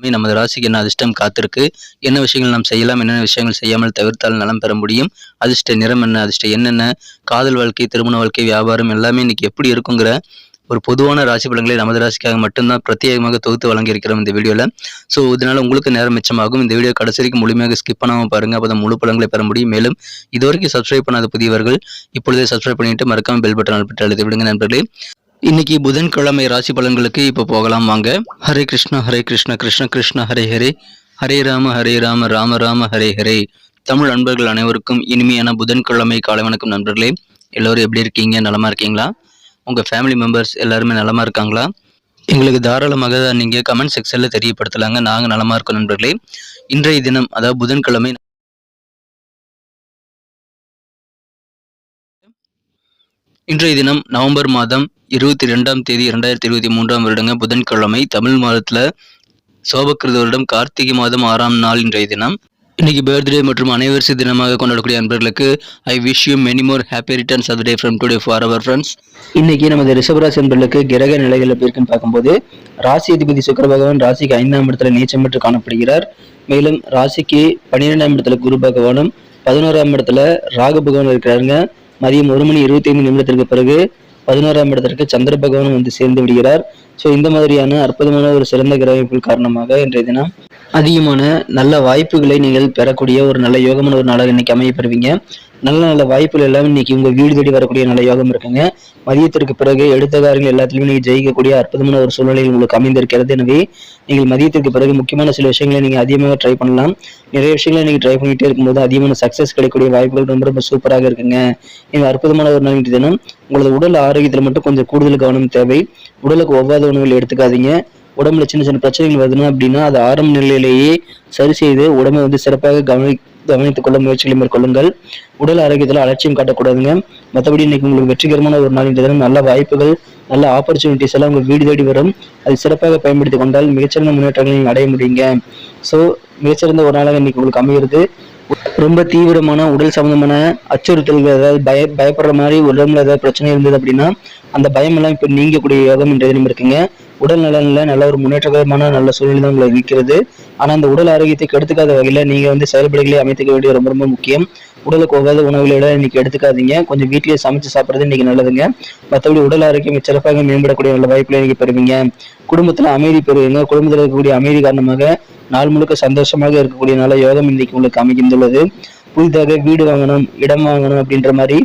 எல்லாமே நமது ராசிக்கு என்ன அதிர்ஷ்டம் காத்திருக்கு? என்ன விஷயங்கள் நாம் செய்யலாம்? என்னென்ன விஷயங்கள் செய்யாமல் தவிர்த்தால் நலம் பெற முடியும்? அதிர்ஷ்ட நிறம் என்ன? அதிர்ஷ்ட என்னென்ன காதல் வாழ்க்கை திருமண வாழ்க்கை வியாபாரம் எல்லாமே இன்னைக்கு எப்படி இருக்குங்கிற ஒரு பொதுவான ராசி பலன்களை நமது ராசிக்காக மட்டும்தான் பிரத்யேகமாக தொகுத்து வழங்கியிருக்கிறோம் இந்த வீடியோவில் ஸோ இதனால் உங்களுக்கு நேரம் மிச்சமாகும். இந்த வீடியோ கடைசி வரைக்கும் முழுமையாக ஸ்கிப் பண்ணாமல் பாருங்கள் அப்போ முழு பலன்களை பெற முடியும். மேலும் இதுவரைக்கும் சப்ஸ்கிரைப் பண்ணாத புதியவர்கள் இப்பொழுதே சப்ஸ்கிரைப் பண்ணிட்டு மறக்காமல் பெல் பட்டன் அழுப்பிட்டு அழுத்தி விடுங்க நண்பர்களே. இன்னைக்கு புதன்கிழமை ராசி பலன்களுக்கு இப்போ போகலாம் வாங்க. ஹரே கிருஷ்ணா ஹரே கிருஷ்ண கிருஷ்ண கிருஷ்ண ஹரே ஹரே. ஹரே ராம ஹரே ராம ராம ராம ஹரே ஹரே. தமிழ் நண்பர்கள் அனைவருக்கும் இனிமையான புதன்கிழமை காலை வணக்கம் நண்பர்களே. எல்லோரும் எப்படி இருக்கீங்க? நலமா இருக்கீங்களா? உங்க ஃபேமிலி மெம்பர்ஸ் எல்லாருமே நலமா இருக்காங்களா? எங்களுக்கு தாராளமாக நீங்க கமெண்ட் செக்ஷனில் தெரியப்படுத்தலாங்க. நாங்க நலமா இருக்கோம் நண்பர்களே. இன்றைய தினம் அதாவது புதன்கிழமை இன்றைய தினம் நவம்பர் மாதம் இருபத்தி ரெண்டாம் தேதி இரண்டாயிரத்தி இருபத்தி மூன்றாம் வருடங்க புதன்கிழமை தமிழ் மாதத்துல சோபக்கிருத வருடம் கார்த்திகை மாதம் ஆறாம் நாள் இன்றைய தினம். இன்னைக்கு பர்த்டே மற்றும் அனைவரிசை தினமாக கொண்டாடக்கூடிய நண்பர்களுக்கு I wish you many more happy returns of day from today for our friends இன்னைக்கு நமது ரிஷபராசி நண்பர்களுக்கு கிரக நிலைகள் எப்படி இருக்குன்னு பார்க்கும்போது ராசி அதிபதி சுக்கர பகவான் ராசிக்கு ஐந்தாம் இடத்துல நீச்சம் பெற்று காணப்படுகிறார். மேலும் ராசிக்கு பன்னிரெண்டாம் இடத்துல குரு பகவானும் பதினோராம் இடத்துல ராகு பகவான் இருக்கிறாருங்க. மதியம் ஒரு மணி இருபத்தி ஐந்து நிமிடத்திற்கு பிறகு பதினோராம் இடத்திற்கு சந்திர பகவான் வந்து சேர்ந்து விடுகிறார். ஸோ இந்த மாதிரியான அற்புதமான ஒரு சிறந்த கிரகங்கள் காரணமாக இன்றைய தினம் அதிகமான நல்ல வாய்ப்புகளை நீங்கள் பெறக்கூடிய ஒரு நல்ல யோகமான ஒரு நாளாக இன்னைக்கு அமையப்படுவீங்க நல்ல நல்ல வாய்ப்புகள் எல்லாம் இன்னைக்கு உங்க வீடு தேடி வரக்கூடிய நல்ல யோகம் இருக்குங்க. மதியத்திற்கு பிறகு எடுத்த காரியங்கள் எல்லாத்துலயுமே நீங்க ஜெயிக்கக்கூடிய அற்புதமான ஒரு சூழ்நிலை உங்களுக்கு அமைந்திருக்கிறது. எனவே நீங்கள் மதியத்திற்கு பிறகு முக்கியமான சில விஷயங்களை நீங்க அதிகமாக ட்ரை பண்ணலாம். நிறைய விஷயங்களை நீங்க ட்ரை பண்ணிட்டே இருக்கும்போது அதிகமான சக்சஸ் கிடைக்கக்கூடிய வாய்ப்புகள் ரொம்ப ரொம்ப சூப்பராக இருக்குங்க. இந்த அற்புதமான ஒரு நாள் தினம் உங்களது உடல் ஆரோக்கியத்தில் மட்டும் கொஞ்சம் கூடுதல் கவனம் தேவை. உடலுக்கு ஒவ்வாத உணவுகள் எடுத்துக்காதீங்க. உடம்புல சின்ன சின்ன பிரச்சனைகள் வருதுன்னா அப்படின்னா அது ஆரம்ப நிலையிலேயே சரி செய்து உடம்பை வந்து சிறப்பாக கவனி கவனித்துக் கொள்ள முயற்சிகளை மேற்கொள்ளுங்கள். உடல் ஆரோக்கியத்தில் அலட்சியம் காட்டக்கூடாதுங்க. மற்றபடி இன்னைக்கு உங்களுக்கு வெற்றிகரமான ஒரு நாள் இந்த தினம். நல்ல வாய்ப்புகள் நல்ல ஆப்பர்ச்சுனிட்டிஸ் எல்லாம் உங்கள் வீடு தேடி வரும். அது சிறப்பாக பயன்படுத்தி கொண்டால் மிகச்சிறந்த முன்னேற்றங்களை நீங்கள் அடைய முடியுங்க. ஸோ மிகச்சிறந்த ஒரு நாளாக இன்னைக்கு உங்களுக்கு அமைகிறது ரொம்ப தீவிரமான உடல் சம்பந்தமான அச்சுறுத்தல்கள் ஏதாவது பய பயப்படுற மாதிரி உடம்புல ஏதாவது பிரச்சனை இருந்தது அப்படின்னா அந்த பயம் எல்லாம் இப்போ நீங்கக்கூடிய யோகம் இன்றைய தினம் இருக்குங்க. உடல் நலனில் நல்ல ஒரு முன்னேற்றகரமான நல்ல சூழ்நிலை தான் உங்களை இருக்கிறது ஆனால் அந்த உடல் ஆரோக்கியத்தை கெடுத்துக்காத வகையில் நீங்கள் வந்து செயல்படுகளை அமைத்துக்க வேண்டியது ரொம்ப ரொம்ப முக்கியம். உடலுக்கு உகாத உணவுகளை இன்னைக்கு எடுத்துக்காதீங்க. கொஞ்சம் வீட்டிலேயே சமைச்சு சாப்பிட்றது இன்னைக்கு நல்லதுங்க. மற்றபடி உடல் ஆரோக்கியம் சிறப்பாக மேம்படக்கூடிய நல்ல வாய்ப்புகளை இன்னைக்கு பெறுவீங்க. குடும்பத்தில் அமைதி பெறுவீங்க. குடும்பத்தில் இருக்கக்கூடிய அமைதி காரணமாக நாள் முழுக்க சந்தோஷமாக இருக்கக்கூடிய நல்ல யோகம் இன்னைக்கு உங்களுக்கு அமைந்துள்ளது புதிதாக வீடு வாங்கணும் இடம் வாங்கணும் அப்படின்ற மாதிரி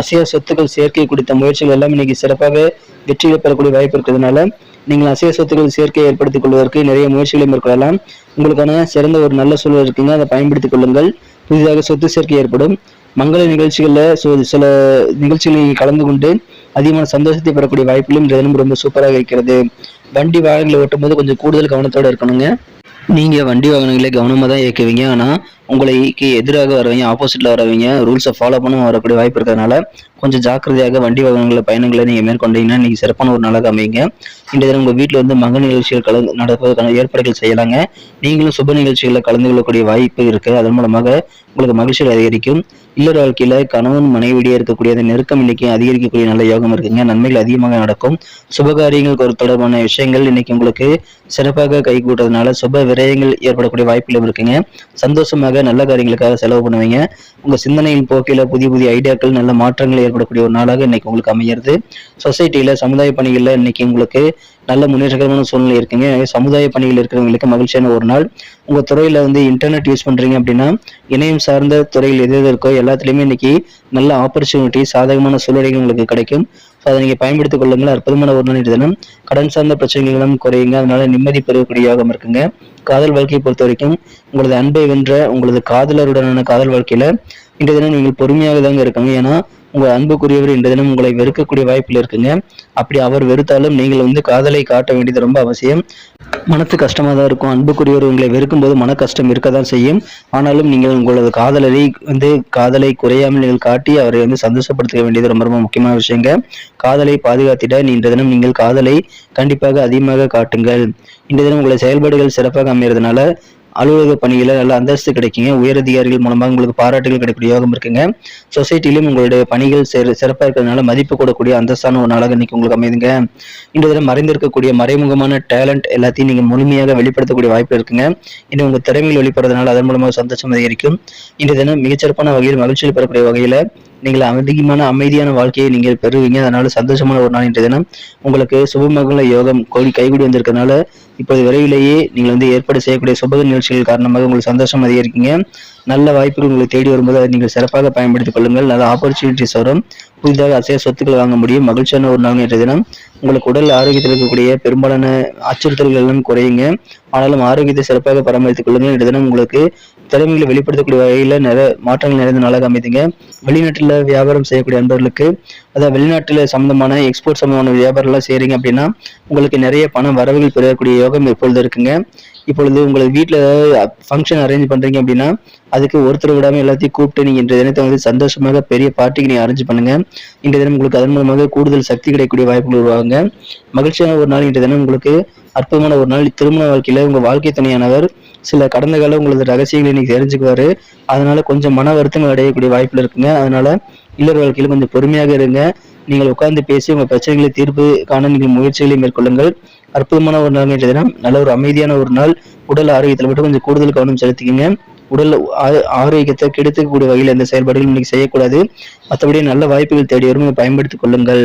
அசைய சொத்துக்கள் சேர்க்கை குறித்த முயற்சிகள் எல்லாம் இன்னைக்கு சிறப்பாக வெற்றியை பெறக்கூடிய வாய்ப்பு இருக்கிறதுனால நீங்கள் அசைய சொத்துக்கள் சேர்க்கையை ஏற்படுத்திக் கொள்வதற்கு நிறைய முயற்சிகளை மேற்கொள்ளலாம். உங்களுக்கான சிறந்த ஒரு நல்ல சூழல் இருக்குங்க அதை பயன்படுத்திக் கொள்ளுங்கள். புதிதாக சொத்து சேர்க்கை ஏற்படும். மங்கள நிகழ்ச்சிகளில் சில நிகழ்ச்சிகளில் கலந்து கொண்டு அதிகமான சந்தோஷத்தை பெறக்கூடிய வாய்ப்புகளும் இந்த தினம் ரொம்ப சூப்பராக இருக்கிறது. வண்டி வாகனங்களை ஓட்டும் போது கொஞ்சம் கூடுதல் கவனத்தோட இருக்கணுங்க. நீங்க வண்டி வாகனங்களை கவனமாக தான் இயக்குவீங்க. ஆனா உங்களுக்கு எதிராக வரவங்க ஆப்போசிட்ல வரவங்க ரூல்ஸை ஃபாலோ பண்ண வரக்கூடிய வாய்ப்பு இருக்கிறதுனால கொஞ்சம் ஜாக்கிரதையாக வண்டி வாகனங்களை பயணங்களை நீங்கள் மேற்கொண்டீங்கன்னா நீங்கள் சிறப்பான ஒரு நாளாக அமைங்க இன்றைய தினம் உங்கள் வீட்டில் வந்து மக நிகழ்ச்சிகள் கலந்து நடப்பதற்கான ஏற்பாடுகள் செய்யலாங்க. நீங்களும் சுப நிகழ்ச்சிகளில் கலந்து கொள்ளக்கூடிய வாய்ப்பு இருக்குது அதன் மூலமாக உங்களுக்கு மகிழ்ச்சிகள் அதிகரிக்கும். இல்லற வாழ்க்கையில் கணவன் மனைவிடையே இருக்கக்கூடிய அந்த நெருக்கம் இன்னைக்கு அதிகரிக்கக்கூடிய நல்ல யோகம் இருக்குங்க. நன்மைகள் அதிகமாக நடக்கும். சுபகாரியங்கள் ஒரு தொடர்பான விஷயங்கள் இன்னைக்கு உங்களுக்கு சிறப்பாக கை கூட்டுறதுனால சுப விரயங்கள் ஏற்படக்கூடிய வாய்ப்புகளும் இருக்குங்க. சந்தோஷமாக நல்ல காரியங்களுக்காக செலவு பண்ணுவீங்க. உங்க சிந்தனையின் போக்கில புதிய புதிய ஐடியாக்கள் நல்ல மாற்றங்கள் ஏற்படக்கூடிய ஒரு நாளாக இன்னைக்கு உங்களுக்கு அமைகிறது சொசைட்டில சமுதாய பணிகள்ல இன்னைக்கு உங்களுக்கு நல்ல முன்னேற்றகரமான சூழ்நிலை இருக்குங்க. சமுதாய பணிகள் இருக்கிறவங்களுக்கு மகிழ்ச்சியான ஒரு நாள். உங்க துறையில வந்து இன்டர்நெட் யூஸ் பண்றீங்க அப்படின்னா இணையம் சார்ந்த துறையில் எது எது இருக்கோ எல்லாத்துலயுமே இன்னைக்கு நல்ல ஆப்பர்ச்சுனிட்டி சாதகமான சூழ்நிலைகள் உங்களுக்கு கிடைக்கும். ஸோ அதை நீங்க பயன்படுத்திக் கொள்ளுங்கள். அற்புதமான ஒரு நாள் தினம். கடன் சார்ந்த பிரச்சனைகளும் குறையுங்க. அதனால நிம்மதி பெறக்கூடிய யோகம் இருக்குங்க. காதல் வாழ்க்கையை பொறுத்த வரைக்கும் உங்களது அன்பை வென்ற உங்களது காதலருடனான காதல் வாழ்க்கையில இன்றைய தினம் நீங்கள் பொறுமையாக தாங்க இருக்காங்க ஏன்னா உங்க அன்புக்குரியவர் இந்த தினம் உங்களை வெறுக்கக்கூடிய வாய்ப்பில் இருக்குங்க. அப்படி அவர் வெறுத்தாலும் நீங்கள் வந்து காதலை காட்ட வேண்டியது ரொம்ப அவசியம். மனத்து கஷ்டமாக தான் இருக்கும். அன்புக்குரியவர் உங்களை வெறுக்கும் போது மன கஷ்டம் இருக்க தான் செய்யும். ஆனாலும் நீங்கள் உங்களது காதலரை வந்து காதலை குறையாமல் நீங்கள் காட்டி அவரை வந்து சந்தோஷப்படுத்த வேண்டியது ரொம்ப ரொம்ப முக்கியமான விஷயங்க. காதலை பாதுகாத்திட இன்ற தினம் நீங்கள் காதலை கண்டிப்பாக அதிகமாக காட்டுங்கள். இந்த தினம் உங்களை செயல்பாடுகள் சிறப்பாக அமைகிறதுனால அலுவலக பணியில் நல்ல அந்தஸ்து கிடைக்குங்க. உயரதிகாரிகள் மூலமாக உங்களுக்கு பாராட்டுகள் கிடைக்கக்கூடிய யோகம் இருக்குங்க. சொசைட்டிலும் உங்களுடைய பணிகள் சிற சிறப்பாக இருக்கிறதுனால மதிப்பு கூடக்கூடிய அந்தஸ்தான ஒரு நாளாக இன்னைக்கு உங்களுக்கு அமைதுங்க இன்று தினம் மறைந்திருக்கக்கூடிய மறைமுகமான டேலண்ட் எல்லாத்தையும் நீங்கள் முழுமையாக வெளிப்படுத்தக்கூடிய வாய்ப்பு இருக்குங்க. இன்னும் உங்கள் திறமையில் வெளிப்படுறதுனால அதன் மூலமாக சந்தோஷம் அதிகரிக்கும். இன்று தினம் மிகச்சிறப்பான வகையில் மகிழ்ச்சியில் பெறக்கூடிய வகையில் நீங்கள் அதிகமான அமைதியான வாழ்க்கையை நீங்கள் பெறுவீங்க. அதனால சந்தோஷமான ஒரு நாள் இன்றைய தினம். உங்களுக்கு சுபமங்கள யோகம் கோடி கைகூடி வந்திருக்கனால இப்போது விரைவிலேயே நீங்கள் வந்து ஏற்பாடு செய்யக்கூடிய சுப நிகழ்ச்சிகள் காரணமாக உங்களுக்கு சந்தோஷம் அதிகரிக்குங்க. நல்ல வாய்ப்புகள் உங்களை தேடி வரும்போது அதை நீங்கள் சிறப்பாக பயன்படுத்திக் கொள்ளுங்கள். நல்ல ஆப்பர்ச்சுனிட்டிஸ் வரும். புதிதாக அசைய சொத்துக்கள் வாங்க முடியும். மகிழ்ச்சியான ஒரு நாள் நேற்று தினம். உங்களுக்கு உடல் ஆரோக்கியத்தில் இருக்கக்கூடிய பெரும்பாலான அச்சுறுத்தல்கள் எல்லாம் குறையுங்க. ஆனாலும் ஆரோக்கியத்தை சிறப்பாக பராமரித்துக் கொள்ளுங்கள். இன்றைய தினம் உங்களுக்கு திறமைகளை வெளிப்படுத்தக்கூடிய வகையில் நிறைய மாற்றங்கள் நிறைந்த நாளாக அமைதுங்க. வெளிநாட்டில் வியாபாரம் செய்யக்கூடிய அன்பர்களுக்கு அதாவது வெளிநாட்டில் சம்மந்தமான எக்ஸ்போர்ட் சம்பந்தமான வியாபாரம்லாம் செய்கிறீங்க அப்படின்னா உங்களுக்கு நிறைய பண வரவுகள் பெறக்கூடிய யோகம் இப்பொழுது இருக்குங்க. இப்பொழுது உங்களுக்கு வீட்டில் ஏதாவது ஃபங்க்ஷன் அரேஞ்ச் பண்ணுறீங்க அப்படின்னா அதுக்கு ஒருத்தர் விடாமல் எல்லாத்தையும் கூப்பிட்டு நீங்கள் இன்றைய தினத்தை வந்து சந்தோஷமாக பெரிய பார்ட்டிக்கு நீங்கள் அரேஞ்ச் பண்ணுங்கள் இன்றைய தினம் உங்களுக்கு அதன் மூலமாக கூடுதல் சக்தி கிடைக்கக்கூடிய வாய்ப்புகள் உருவாகுங்க. மகிழ்ச்சியான ஒரு நாள் இன்றைய தினம். உங்களுக்கு அற்புதமான ஒரு நாள். திருமண வாழ்க்கையில் உங்கள் வாழ்க்கை துணையானவர் சில கடந்த கால உங்களது ரகசியங்களை இன்னைக்கு தெரிஞ்சுக்குவாரு. அதனால கொஞ்சம் மன வருத்தங்கள் அடையக்கூடிய வாய்ப்புல இருக்குங்க. அதனால இல்லற வாழ்க்கையில் கொஞ்சம் பொறுமையாக இருங்க. நீங்கள் உட்கார்ந்து பேசி உங்கள் பிரச்சனைகளை தீர்ப்பு காண நீங்கள் முயற்சிகளை மேற்கொள்ளுங்கள். அற்புதமான ஒரு நாள் இன்றைய தினம். நல்ல ஒரு அமைதியான ஒரு நாள். உடல் ஆரோக்கியத்தில் மட்டும் கொஞ்சம் கூடுதல் கவனம் செலுத்திக்கங்க. உடல் ஆரோக்கியத்தை கெடுத்துக்கூடிய வகையில் எந்த செயல்பாடுகளும் இன்னைக்கு செய்யக்கூடாது. மற்றபடி நல்ல வாய்ப்புகள் தேடி வரும் பயன்படுத்திக் கொள்ளுங்கள்.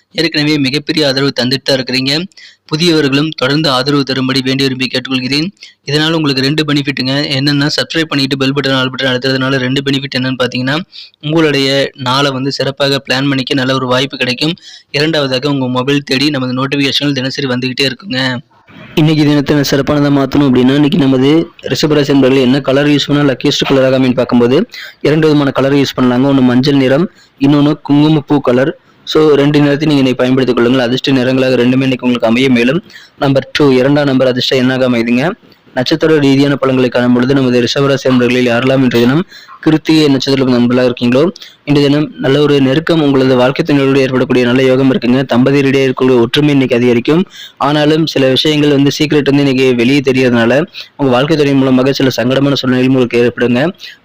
ஏற்கனவே மிகப்பெரிய ஆதரவு தந்துட்டு தான் இருக்கிறீங்க. புதியவர்களும் தொடர்ந்து ஆதரவு தரும்படி வேண்டி விரும்பி கேட்டுக்கொள்கிறேன். இதனால் உங்களுக்கு ரெண்டு பெனிஃபிட்டுங்க. என்னென்னா சப்ஸ்கிரைப் பண்ணிட்டு பெல் பட்டன் ஆல் பட்டன் அழுத்துறதுனால ரெண்டு பெனிஃபிட் என்னன்னு பார்த்தீங்கன்னா உங்களுடைய நாளை வந்து சிறப்பாக பிளான் பண்ணிக்க நல்ல ஒரு வாய்ப்பு கிடைக்கும். இரண்டாவதாக உங்கள் மொபைல் தேடி நமது நோட்டிஃபிகேஷன்கள் தினசரி வந்துக்கிட்டே இருக்குங்க. இன்னைக்கு தினத்தை சிறப்பானதாக மாற்றணும் அப்படின்னா இன்னைக்கு நமது ரிஷபராசி என்பவர்கள் என்ன கலர் யூஸ் பண்ணால் லக்கியஸ்ட் கலராக அப்படின்னு பார்க்கும்போது இரண்டு விதமான கலர் யூஸ் பண்ணலாங்க. ஒன்று மஞ்சள் நிறம் இன்னொன்று குங்குமப்பூ கலர் ஸோ ரெண்டு நிறத்தையும் நீங்கள் இன்னைக்கு பயன்படுத்திக் கொள்ளுங்கள். அதிர்ஷ்ட நிறங்களாக ரெண்டுமே இன்னைக்கு உங்களுக்கு அமைய மேலும் நம்பர் டூ இரண்டாம் நம்பர் அதிர்ஷ்டம் என்னாக அமைதுங்க? நட்சத்திர ரீதியான பலன்களை காணும் பொழுது நமது ரிஷபராசி நண்பர்களில் யாரெல்லாம் இன்றைய தினம் கிருத்திகை நட்சத்திரத்தில் நண்பர்களாக இருக்கீங்களோ இன்றைய தினம் நல்ல ஒரு நெருக்கம் உங்களது வாழ்க்கை துணையோடு ஏற்படக்கூடிய நல்ல யோகம் இருக்குங்க. தம்பதியிடையே இருக்கக்கூடிய ஒற்றுமை இன்னைக்கு அதிகரிக்கும். ஆனாலும் சில விஷயங்கள் வந்து சீக்கிரட் வந்து இன்னைக்கு வெளியே தெரியறதுனால உங்கள் வாழ்க்கை துறை மூலமாக சில சங்கடமான சூழ்நிலையும் உங்களுக்கு ஏற்படுங்க.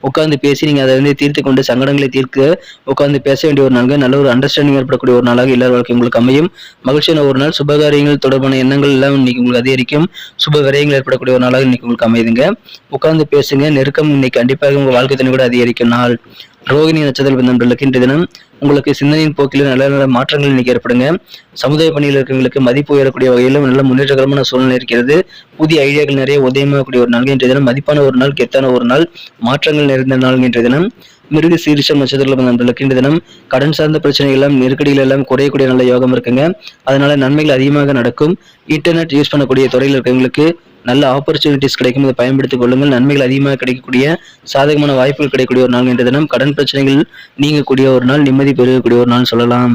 உட்காந்து பேசி நீங்கள் அதை வந்து தீர்த்து கொண்டு சங்கடங்களை தீர்க்க உட்காந்து பேச வேண்டிய ஒரு நாள் நல்ல ஒரு அண்டர்ஸ்டாண்டிங் ஏற்படக்கூடிய ஒரு நாளாக எல்லார் வாழ்க்கை உங்களுக்கு அமையும். மகிழ்ச்சியான ஒரு நாள். சுபகாரியங்கள் தொடர்பான எண்ணங்கள் எல்லாம் இன்னைக்கு உங்களுக்கு அதிகரிக்கும். சுப விரயங்கள் ஏற்படக்கூடிய ஒரு நாளாக இன்னைக்கு உங்களுக்கு அமையுதுங்க. உட்கார்ந்து பேசுங்க. நெருக்கம் இன்னைக்கு கண்டிப்பாக உங்கள் வாழ்க்கை துணை கூட அதிகரிக்கும் நாள் ரோகிணி நட்சத்திர நண்பர்களுக்கு இன்றைய தினம் உங்களுக்கு சிந்தனையின் போக்கில் நல்ல நல்ல மாற்றங்கள் இன்னைக்கு ஏற்படுங்க. சமுதாய பணியில் இருக்கிறவங்களுக்கு மதிப்பு உயரக்கூடிய வகையிலும் நல்ல முன்னேற்றகரமான சூழ்நிலை இருக்கிறது. புதிய ஐடியாக்கள் நிறைய உதயமாகக்கூடிய ஒரு நாள் இன்றைய தினம் மதிப்பான ஒரு நாள் கெத்தான ஒரு நாள் மாற்றங்கள் நிறைந்த நாள் இன்றைய தினம். மிருக சீரிஷம் நட்சத்திர நண்பர்களுக்கு இன்றைய தினம் கடன் சார்ந்த பிரச்சனைகள் எல்லாம் நெருக்கடிகள் எல்லாம் குறையக்கூடிய நல்ல யோகம் இருக்குங்க. அதனால நன்மைகள் அதிகமாக நடக்கும். இன்டர்நெட் யூஸ் பண்ணக்கூடிய துறையில் இருக்கிறவங்களுக்கு நல்ல ஆப்பர்ச்சுனிட்டிஸ் கிடைக்கும் அதை பயன்படுத்திக் கொள்ளுங்கள். நன்மைகள் அதிகமாக கிடைக்கக்கூடிய சாதகமான வாய்ப்புகள் கிடைக்கக்கூடிய ஒரு நாள் என்ற தினம். கடன் பிரச்சனைகள் நீங்கக்கூடிய ஒரு நாள் நிம்மதி பெருகக்கூடிய ஒரு நாள் சொல்லலாம்.